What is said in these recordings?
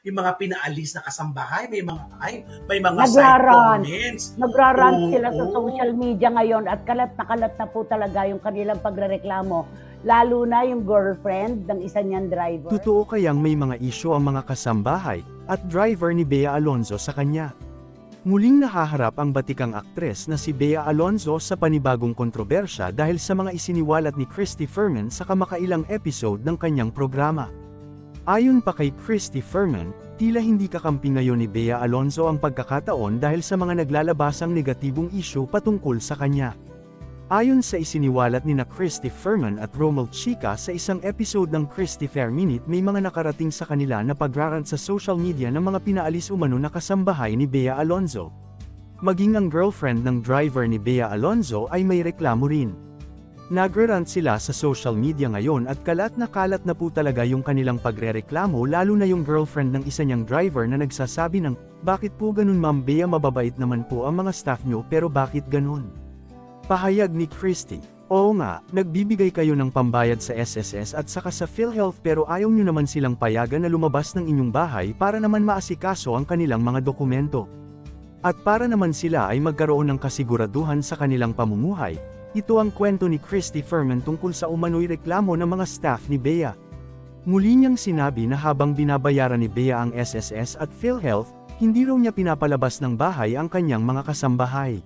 yung mga pinaalis na kasambahay, may mga ay, may mga side comments. Nagrarant Oo. sila sa social media ngayon at kalat na kalat na po talaga yung kanilang pagrereklamo. Lalo na yung girlfriend ng isa niyang driver. Totoo kayang may mga isyo ang mga kasambahay at driver ni Bea Alonzo sa kanya. Muling nahaharap ang batikang aktres na si Bea Alonzo sa panibagong kontrobersya dahil sa mga isiniwalat ni Christy Fermin sa kamakailang episode ng kanyang programa. Ayon pa kay Christy Fermin, tila hindi kakampi ngayon ni Bea Alonzo ang pagkakataon dahil sa mga naglalabasang negatibong isyu patungkol sa kanya. Ayon sa isiniwalat ni na Christy Ferman at Romel Chica sa isang episode ng Christy Fair Minute may mga nakarating sa kanila na pagrarant sa social media ng mga pinaalis umano na kasambahay ni Bea Alonzo. Maging ang girlfriend ng driver ni Bea Alonzo ay may reklamo rin. Nagrarant sila sa social media ngayon at kalat na kalat na po talaga yung kanilang pagrereklamo lalo na yung girlfriend ng isa niyang driver na nagsasabi ng, bakit po ganun ma'am Bea mababait naman po ang mga staff nyo pero bakit ganun? Pahayag ni Christie. Oo nga, nagbibigay kayo ng pambayad sa SSS at saka sa PhilHealth pero ayaw nyo naman silang payagan na lumabas ng inyong bahay para naman maasikaso ang kanilang mga dokumento. At para naman sila ay magkaroon ng kasiguraduhan sa kanilang pamumuhay, ito ang kwento ni Christy Ferman tungkol sa umano'y reklamo ng mga staff ni Bea. Muli niyang sinabi na habang binabayaran ni Bea ang SSS at PhilHealth, hindi raw niya pinapalabas ng bahay ang kanyang mga kasambahay.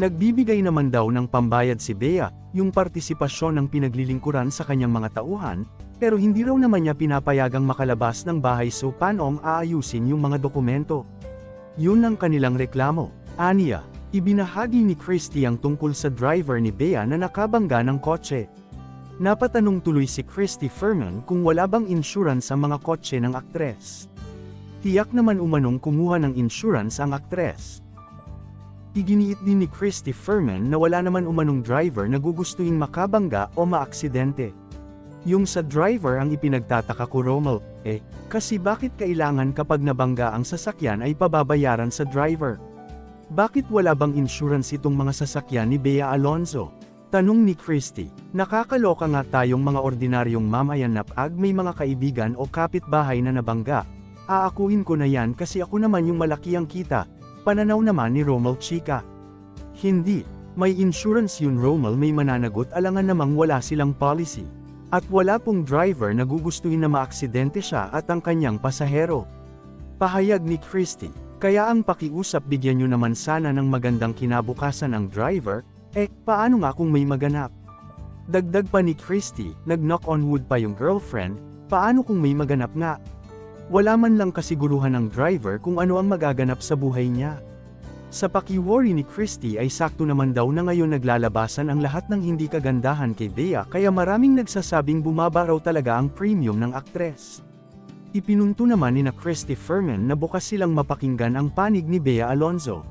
Nagbibigay naman daw ng pambayad si Bea, yung partisipasyon ng pinaglilingkuran sa kanyang mga tauhan, pero hindi raw naman niya pinapayagang makalabas ng bahay so paano ang aayusin yung mga dokumento. Yun ang kanilang reklamo. Aniya, ibinahagi ni Christy ang tungkol sa driver ni Bea na nakabangga ng kotse. Napatanong tuloy si Christy Ferman kung wala bang insurance ang mga kotse ng aktres. Tiyak naman umanong kumuha ng insurance ang aktres. Iginiit din ni Christy Ferman na wala naman umanong driver na gugustuhin makabangga o maaksidente. Yung sa driver ang ipinagtataka ko Romel, eh, kasi bakit kailangan kapag nabangga ang sasakyan ay pababayaran sa driver? Bakit wala bang insurance itong mga sasakyan ni Bea Alonzo? Tanong ni Christy, nakakaloka nga tayong mga ordinaryong mamayan na pag may mga kaibigan o kapitbahay na nabangga. Aakuin ko na yan kasi ako naman yung malaki ang kita, Pananaw naman ni Romel Chica. Hindi, may insurance yun Romel may mananagot alangan namang wala silang policy. At wala pong driver na gugustuhin na maaksidente siya at ang kanyang pasahero. Pahayag ni Christy, kaya ang pakiusap bigyan nyo naman sana ng magandang kinabukasan ang driver, eh, paano nga kung may maganap? Dagdag pa ni Christy, nag-knock on wood pa yung girlfriend, paano kung may maganap nga? Wala man lang kasiguruhan ng driver kung ano ang magaganap sa buhay niya. Sa pakiworry ni Christy ay sakto naman daw na ngayon naglalabasan ang lahat ng hindi kagandahan kay Bea kaya maraming nagsasabing bumaba raw talaga ang premium ng aktres. Ipinunto naman ni na Christy Ferman na bukas silang mapakinggan ang panig ni Bea Alonzo.